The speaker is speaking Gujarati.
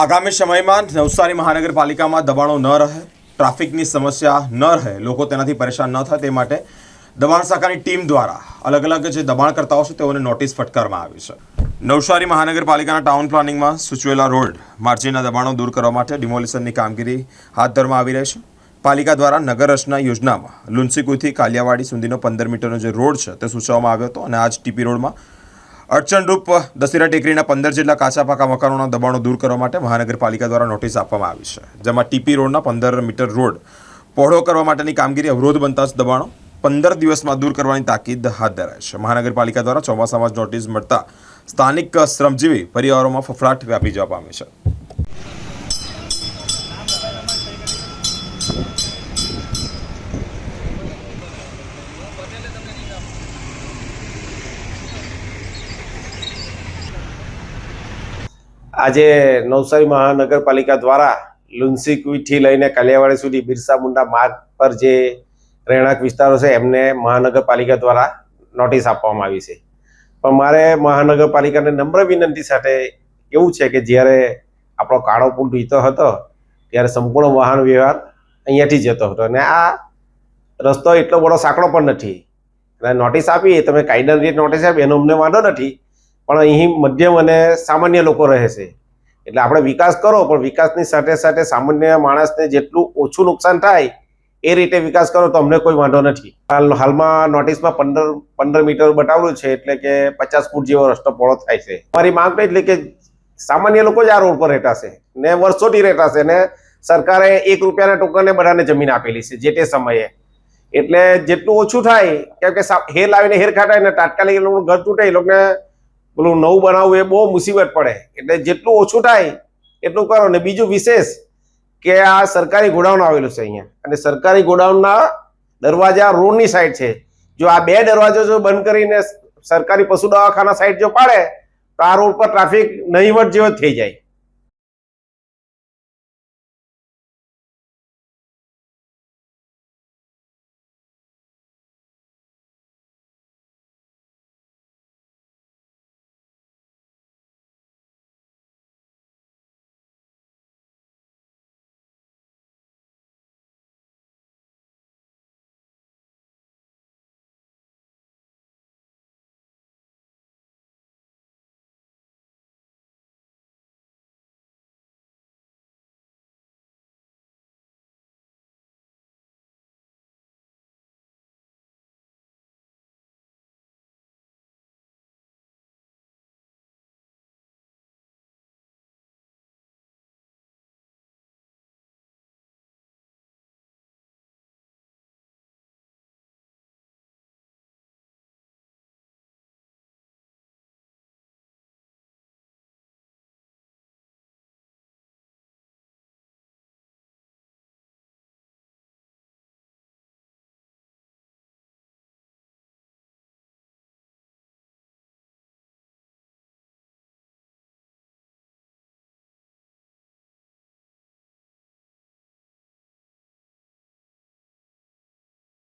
આગામી સમયમાં નવસારી મહાનગરપાલિકામાં દબાણો ન રહે, ટ્રાફિકની સમસ્યા ન રહે, લોકો તેનાથી પરેશાન ન થાય તે માટે દબાણ શાખાની ટીમ દ્વારા અલગ અલગ જે દબાણકર્તાઓ છે તેઓને નોટિસ ફટકારવામાં આવી છે. નવસારી મહાનગરપાલિકાના ટાઉન પ્લાનિંગમાં સૂચવેલા રોડ માર્જિનના દબાણો દૂર કરવા માટે ડિમોલિશનની કામગીરી હાથ ધરવામાં આવી રહી છે. પાલિકા દ્વારા નગર રચના યોજનામાં લુન્સીકુઈથી કાલિયાવાડી સુધીનો પંદર મીટરનો જે રોડ છે તે સૂચવવામાં આવ્યો હતો અને આજ ટીપી રોડમાં અડચણરૂપ દશેરા ટેકરીના પંદર જેટલા કાચા પાકા મકાનોના દબાણો દૂર કરવા માટે મહાનગરપાલિકા દ્વારા નોટિસ આપવામાં આવી છે, જેમાં ટીપી રોડના પંદર મીટર રોડ પહોળો કરવા માટેની કામગીરી અવરોધ બનતા જ દબાણો પંદર દિવસમાં દૂર કરવાની તાકીદ હાથ ધરાય છે. મહાનગરપાલિકા દ્વારા ચોમાસામાં જ નોટિસ મળતા સ્થાનિક શ્રમજીવી પરિવારોમાં ફફડાટ વ્યાપી જવા પામી છે. આજે નવસારી મહાનગરપાલિકા દ્વારા લુન્સીકુઈથી લઈને કાલિયાવાડી સુધી બિરસા મુંડા માર્ગ પર જે રહેણાંક વિસ્તારો છે, એમને મહાનગરપાલિકા દ્વારા નોટિસ આપવામાં આવી છે. પણ મારે મહાનગરપાલિકાને નમ્ર વિનંતી સાથે એવું છે કે જ્યારે આપણો કાળો પુલ વીતો હતો, ત્યારે સંપૂર્ણ વાહન વ્યવહાર અહીંયાથી જતો હતો. અને આ રસ્તો એટલો બધો સાંકડો પણ નથી. અને નોટિસ આપી, તમે કાયદાની નોટિસ આપી, એનો અમને વાંધો નથી. પણ અહીં મધ્યમ અને સામાન્ય લોકો રહે છે. એટલે આપણે વિકાસ કરો, પણ વિકાસની સાથે સાથે સામાન્ય માણસને જેટલું ઓછું નુકસાન થાય, એ રીતે વિકાસ કરો તો અમને કોઈ વાંધો નથી. હાલ, હાલમાં નોટિસમાં પંદર પંદર મીટર બતાવેલું છે, એટલે કે પચાસ ફૂટ જેવો રસ્તો પહોળો થાય છે. મારી માંગ એટલે કે સામાન્ય લોકો જ આ રોડ પર રહેતા છે ને વર્ષોથી રહેતા છે ને સરકારે એક રૂપિયાના ટોકને બધાને જમીન આપેલી છે જે તે સમયે. એટલે જેટલું ઓછું થાય, કેમ કે હેર લાવીને હેર ખાટાય ને તાત્કાલિક એ લોકોનું ઘર તૂટે, એ લોકોને પેલું નવું બનાવવું એ બહુ મુસીબત પડે. એટલે જેટલું ઓછું થાય, એટલું કરો. ને બીજું વિશેષ કે આ સરકારી ગોડાઉન આવેલું છે અહીંયા. અને સરકારી ગોડાઉનના દરવાજા રોડની સાઈડ છે. જો આ બે દરવાજો જો બંધ કરીને સરકારી પશુ દવાખાના સાઈડ જો પાડે, તો આ રોડ પર ટ્રાફિક નહીવટ જેવો થઈ જાય.